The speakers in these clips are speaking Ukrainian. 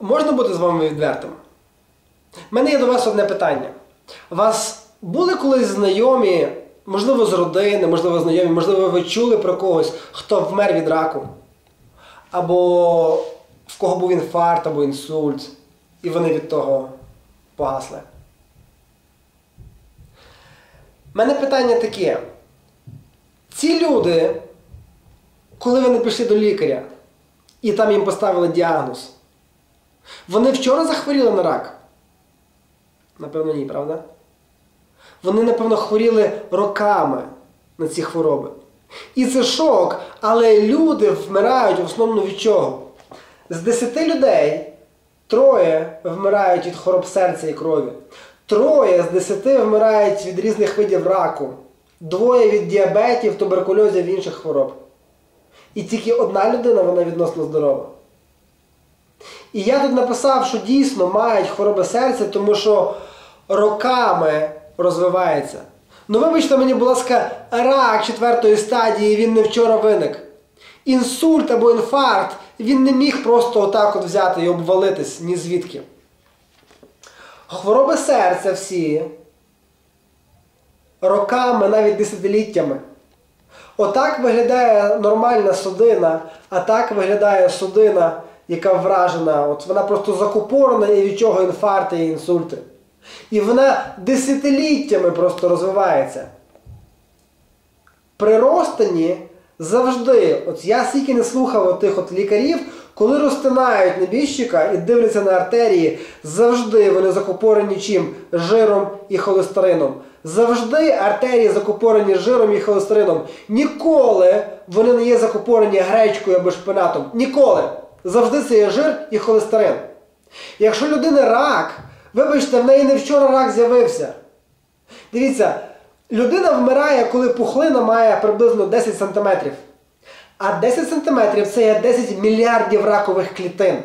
можна бути з вами відвертим? У мене є до вас одне питання. Вас були колись знайомі, можливо, з родини, можливо, знайомі, можливо, ви чули про когось, хто вмер від раку? Або в кого був інфаркт або інсульт, і вони від того погасли? У мене питання таке. Ці люди, коли вони пішли до лікаря, і там їм поставили діагноз, вони вчора захворіли на рак? Напевно, ні, правда? Вони, напевно, хворіли роками на ці хвороби. І це шок, але люди вмирають в основному від чого? З 10 людей троє вмирають від хвороб серця і крові. Троє з 10 вмирають від різних видів раку. Двоє від діабетів, туберкульозів і інших хвороб. І тільки одна людина, вона відносно здорова. І я тут написав, що дійсно мають хвороби серця, тому що роками розвивається. Ну, вибачте мені, будь ласка, рак четвертої стадії він не вчора виник. Інсульт або інфаркт він не міг просто отак от взяти і обвалитись ні звідки. Хвороби серця всі роками, навіть десятиліттями. Отак виглядає нормальна судина, а так виглядає судина, яка вражена. От Вона просто закупорена і від чого інфаркти і інсульти. І вона десятиліттями просто розвивається. При розтині завжди, от я стільки не слухав тих от лікарів, коли розтинають небіжчика і дивляться на артерії, завжди вони закупорені чим? Жиром і холестерином. Завжди артерії закупорені жиром і холестерином. Ніколи вони не є закупорені гречкою або шпинатом. Ніколи. Завжди це є жир і холестерин. Якщо людина рак, вибачте, в неї не вчора рак з'явився. Дивіться, людина вмирає, коли пухлина має приблизно 10 см. А 10 см це є 10 мільярдів ракових клітин.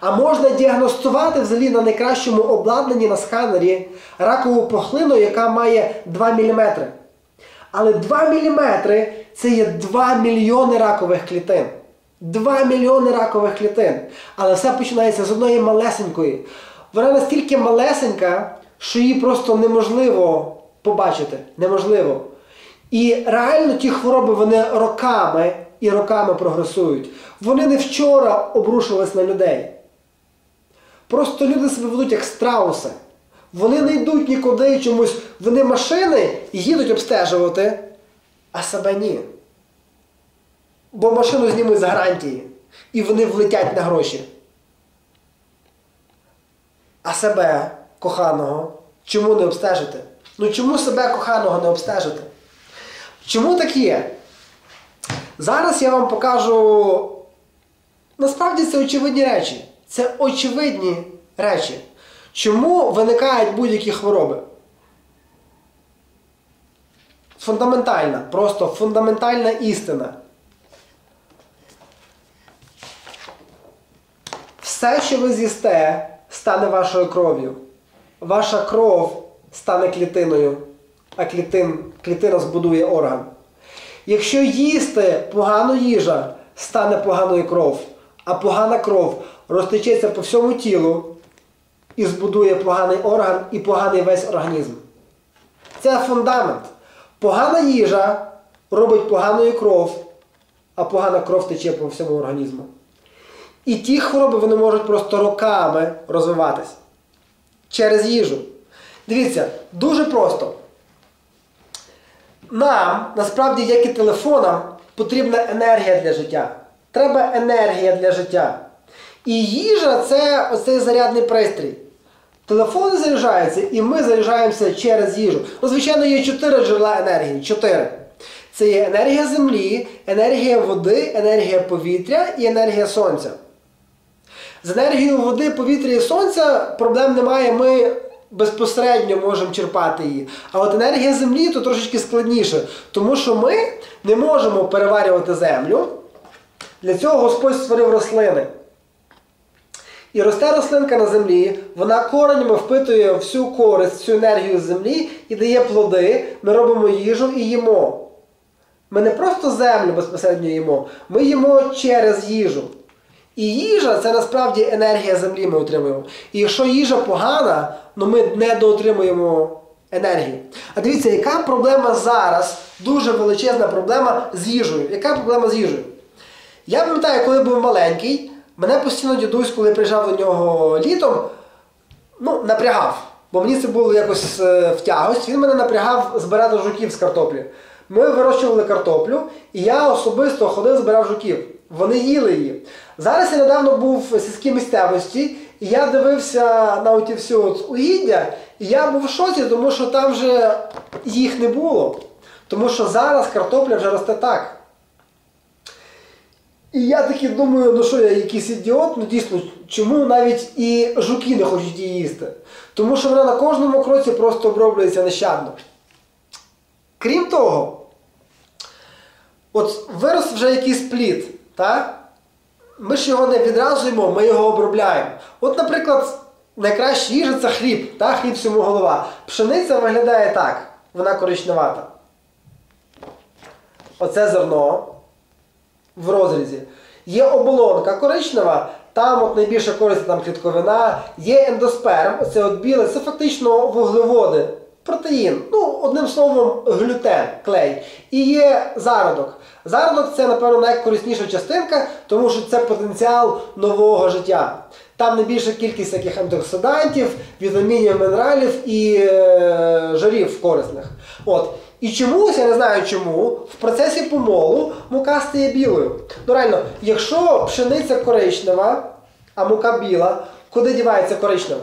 А можна діагностувати взагалі на найкращому обладнанні на сканері ракову пухлину, яка має 2 мм. Але 2 мм це є 2 мільйони ракових клітин. 2 мільйони ракових клітин. Але все починається з одної малесенької. Вона настільки малесенька, що її просто неможливо побачити. Неможливо. І реально ті хвороби вони роками і роками прогресують. Вони не вчора обрушились на людей. Просто люди себе ведуть як страуси. Вони не йдуть нікуди чомусь. Вони машини їдуть обстежувати, а себе ні. Бо машину знімуть з гарантії. І вони влетять на гроші. А себе, коханого, чому не обстежити? Ну чому себе коханого не обстежити? Чому так є? Зараз я вам покажу. Насправді це очевидні речі. Це очевидні речі. Чому виникають будь-які хвороби? Фундаментальна, просто фундаментальна істина. Все, що ви з'їсте, стане вашою кров'ю. Ваша кров стане клітиною, а клітин, клітина збудує орган. Якщо їсти погану їжа, стане поганою кров, а погана кров розтечеться по всьому тілу і збудує поганий орган і поганий весь організм. Це фундамент. Погана їжа робить поганою кров, а погана кров тече по всьому організму. І ті хвороби вони можуть просто роками розвиватись через їжу. Дивіться, дуже просто. Нам, насправді, як і телефонам, потрібна енергія для життя. Треба енергія для життя. І їжа це оцей зарядний пристрій. Телефони заряджаються, і ми заряджаємося через їжу. Ну, звичайно, є чотири джерела енергії. Чотири. Це є енергія землі, енергія води, енергія повітря і енергія сонця. З енергією води, повітря і сонця проблем немає. Ми безпосередньо можемо черпати її. А от енергія землі то трошечки складніше, тому що ми не можемо переварювати землю. Для цього Господь створив рослини. І росте рослинка на землі, вона коренями впитує всю користь, всю енергію з землі і дає плоди, ми робимо їжу і їмо. Ми не просто землю безпосередньо їмо, ми їмо через їжу. І їжа це насправді енергія землі ми отримуємо. І якщо їжа погана, ну ми не доотримуємо енергії. А дивіться, яка проблема зараз, дуже величезна проблема з їжею. Яка проблема з їжею? Я пам'ятаю, коли був маленький, мене постійно дідусь, коли приїжджав до нього літом, ну, напрягав. Бо мені це було якось е, в. Він мене напрягав збирати жуків з картоплі. Ми вирощували картоплю, і я особисто ходив, збирав жуків. Вони їли її. Зараз я недавно був в сільській місцевості, і я дивився на оті всі от угіддя, і я був в шоці, тому що там вже їх не було. Тому що зараз картопля вже росте так. І я таки думаю, ну що я якийсь ідіот, ну дійсно, чому навіть і жуки не хочуть її їсти? Тому що вона на кожному кроці просто оброблюється нещадно. Крім того, от вирос вже якийсь плід, так? Ми ж його не відразуємо, ми його обробляємо. От, наприклад, найкраща їжа це хліб, так? хліб всьому голова. Пшениця виглядає так, вона коричневата. Оце зерно в розрізі. Є оболонка коричнева, там от найбільша користь там клітковина, є ендосперм, це от біле, це фактично вуглеводи, протеїн, ну, одним словом, глютен, клей. І є зародок. Зародок це, напевно, найкорисніша частинка, тому що це потенціал нового життя. Там найбільша кількість таких антиоксидантів, вітамінів, мінералів і е, жарів корисних. От. І чомусь, я не знаю чому, в процесі помолу мука стає білою. Ну реально, якщо пшениця коричнева, а мука біла, куди дівається коричневе?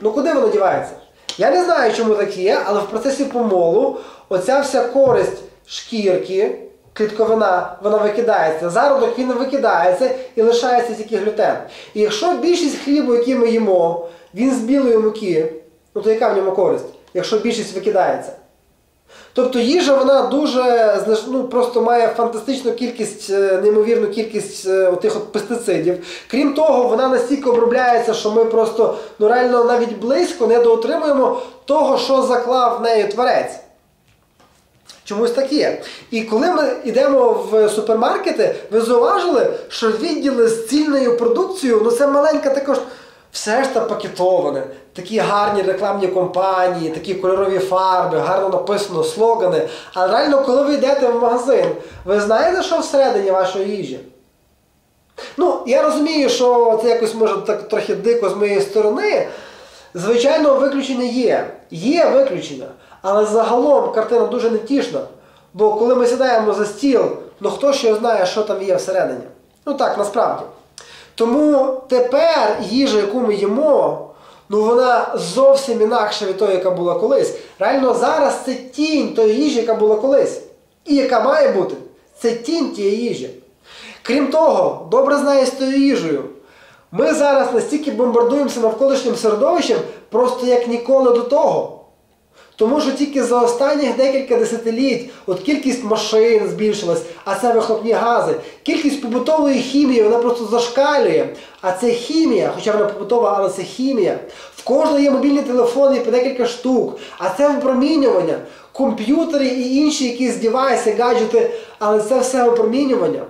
Ну куди воно дівається? Я не знаю, чому так є, але в процесі помолу оця вся користь шкірки, клітковина, вона викидається. Зародок він викидається і лишається тільки глютен. І якщо більшість хлібу, який ми їмо, він з білої муки, ну то яка в ньому користь, якщо більшість викидається? Тобто їжа вона дуже ну, просто має фантастичну кількість, е, неймовірну кількість е, отих от пестицидів. Крім того, вона настільки обробляється, що ми просто ну, реально навіть близько не доотримуємо того, що заклав в неї творець. Чомусь так є. І коли ми йдемо в супермаркети, ви зауважили, що відділи з цільною продукцією, ну це маленька також. Все ж та пакетоване, такі гарні рекламні компанії, такі кольорові фарби, гарно написано слогани. А реально, коли ви йдете в магазин, ви знаєте, що всередині вашої їжі? Ну, я розумію, що це якось може так трохи дико з моєї сторони. Звичайно, виключення є. Є виключення. Але загалом картина дуже невтішна. Бо коли ми сідаємо за стіл, ну хто ще знає, що там є всередині? Ну так, насправді. Тому тепер їжа, яку ми їмо, ну вона зовсім інакша від тої, яка була колись. Реально зараз це тінь тої їжі, яка була колись. І яка має бути, це тінь тієї їжі. Крім того, добре знає з тою їжею. Ми зараз настільки бомбардуємося навколишнім середовищем, просто як ніколи до того. Тому що тільки за останніх декілька десятиліть от кількість машин збільшилась, а це вихлопні гази. Кількість побутової хімії вона просто зашкалює. А це хімія, хоча вона побутова, але це хімія. В кожного є мобільні телефони по декілька штук. А це випромінювання, комп'ютери і інші якісь девайси, гаджети, але це все випромінювання.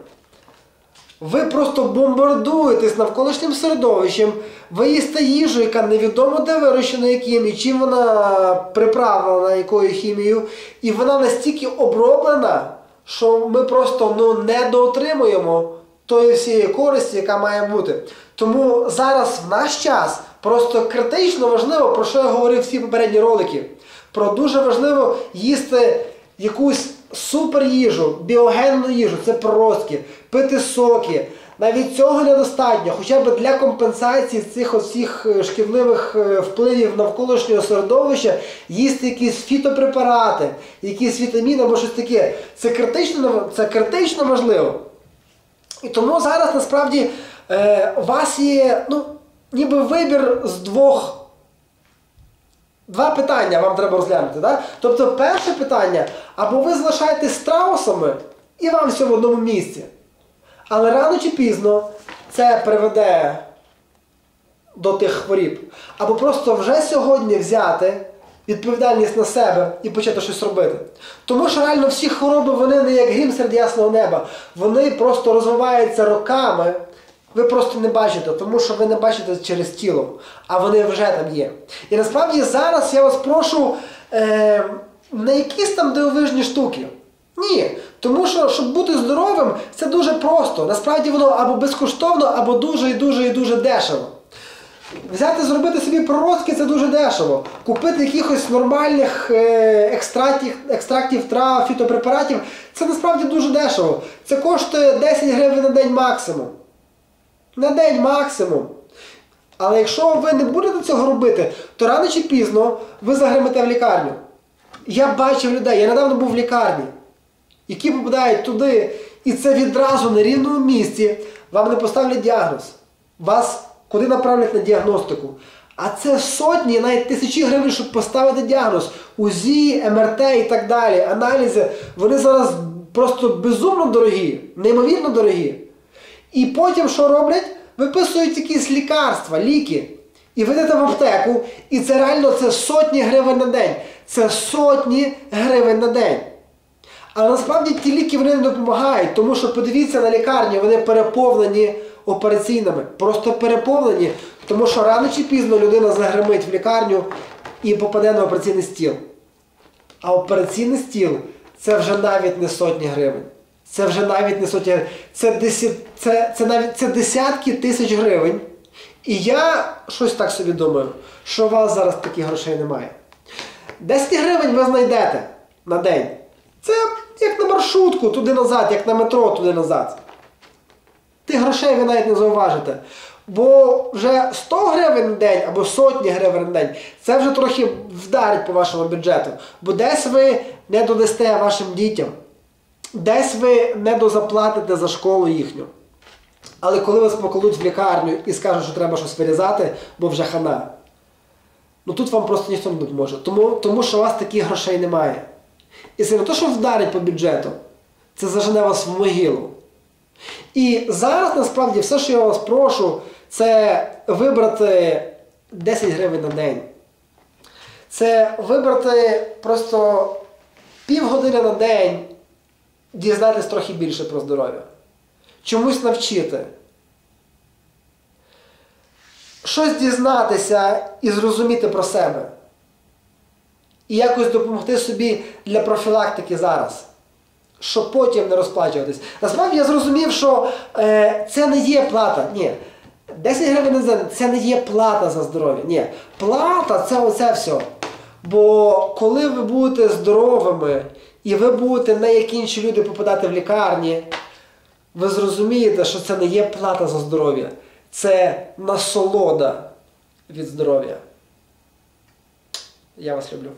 Ви просто бомбардуєтесь навколишнім середовищем, ви їсте їжу, яка невідомо де вирощена яким і чим вона приправлена якою хімією, і вона настільки оброблена, що ми просто ну, доотримуємо тої всієї користі, яка має бути. Тому зараз в наш час просто критично важливо, про що я говорив всі попередні ролики. Про дуже важливо їсти якусь супер їжу, біогенну їжу, це проростки, пити соки. Навіть цього недостатньо, хоча б для компенсації цих всіх шкідливих е, впливів навколишнього середовища їсти якісь фітопрепарати, якісь вітаміни або щось таке. Це критично, це критично важливо. І тому зараз насправді е, у вас є ну, ніби вибір з двох. Два питання вам треба розглянути. Да? Тобто, перше питання, або ви залишаєтесь страусами і вам все в одному місці. Але рано чи пізно це приведе до тих хворіб. Або просто вже сьогодні взяти відповідальність на себе і почати щось робити. Тому що реально всі хвороби вони не як грім серед ясного неба. Вони просто розвиваються роками Ви просто не бачите, тому що ви не бачите через тіло, а вони вже там є. І насправді зараз я вас прошу е, на якісь там дивовижні штуки. Ні. Тому що, щоб бути здоровим, це дуже просто. Насправді воно або безкоштовно, або дуже і дуже і дуже дешево. Взяти, зробити собі проростки це дуже дешево. Купити якихось нормальних е, екстрактів, екстрактів трав, фітопрепаратів це насправді дуже дешево. Це коштує 10 гривень на день максимум. На день максимум. Але якщо ви не будете цього робити, то рано чи пізно ви загремете в лікарню. Я бачив людей, я недавно був в лікарні, які попадають туди, і це відразу на рівному місці вам не поставлять діагноз. Вас куди направлять на діагностику. А це сотні, навіть тисячі гривень, щоб поставити діагноз. УЗІ, МРТ і так далі, аналізи, вони зараз просто безумно дорогі, неймовірно дорогі. І потім що роблять? Виписують якісь лікарства, ліки. І ви йдете в аптеку, і це реально це сотні гривень на день. Це сотні гривень на день. Але насправді ті ліки вони не допомагають, тому що подивіться на лікарні, вони переповнені операційними. Просто переповнені, тому що рано чи пізно людина загримить в лікарню і попаде на операційний стіл. А операційний стіл це вже навіть не сотні гривень. Це вже навіть не сотні. Це, десят, це, це, навіть, це десятки тисяч гривень. І я щось так собі думаю, що у вас зараз таких грошей немає. 10 гривень ви знайдете на день. Це як на маршрутку туди-назад, як на метро туди-назад. Тих грошей ви навіть не зауважите. Бо вже 100 гривень на день або сотні гривень на день це вже трохи вдарить по вашому бюджету. Бо десь ви не додасте вашим дітям, десь ви не дозаплатите за школу їхню. Але коли вас покладуть в лікарню і скажуть, що треба щось вирізати, бо вже хана, ну тут вам просто ніхто не допоможе. Тому, тому що у вас таких грошей немає. І це не те, що вдарить по бюджету, це зажене вас в могилу. І зараз насправді все, що я вас прошу, це вибрати 10 гривень на день. Це вибрати просто півгодини на день, дізнатись трохи більше про здоров'я. Чомусь навчити. Щось дізнатися і зрозуміти про себе. І якось допомогти собі для профілактики зараз щоб потім не розплачуватись. Насправді я зрозумів, що е, це не є плата. Ні. 10 гривень на це не є плата за здоров'я. Ні. Плата це оце все. Бо коли ви будете здоровими і ви будете не як інші люди попадати в лікарні, ви зрозумієте, що це не є плата за здоров'я. Це насолода від здоров'я. Я вас люблю.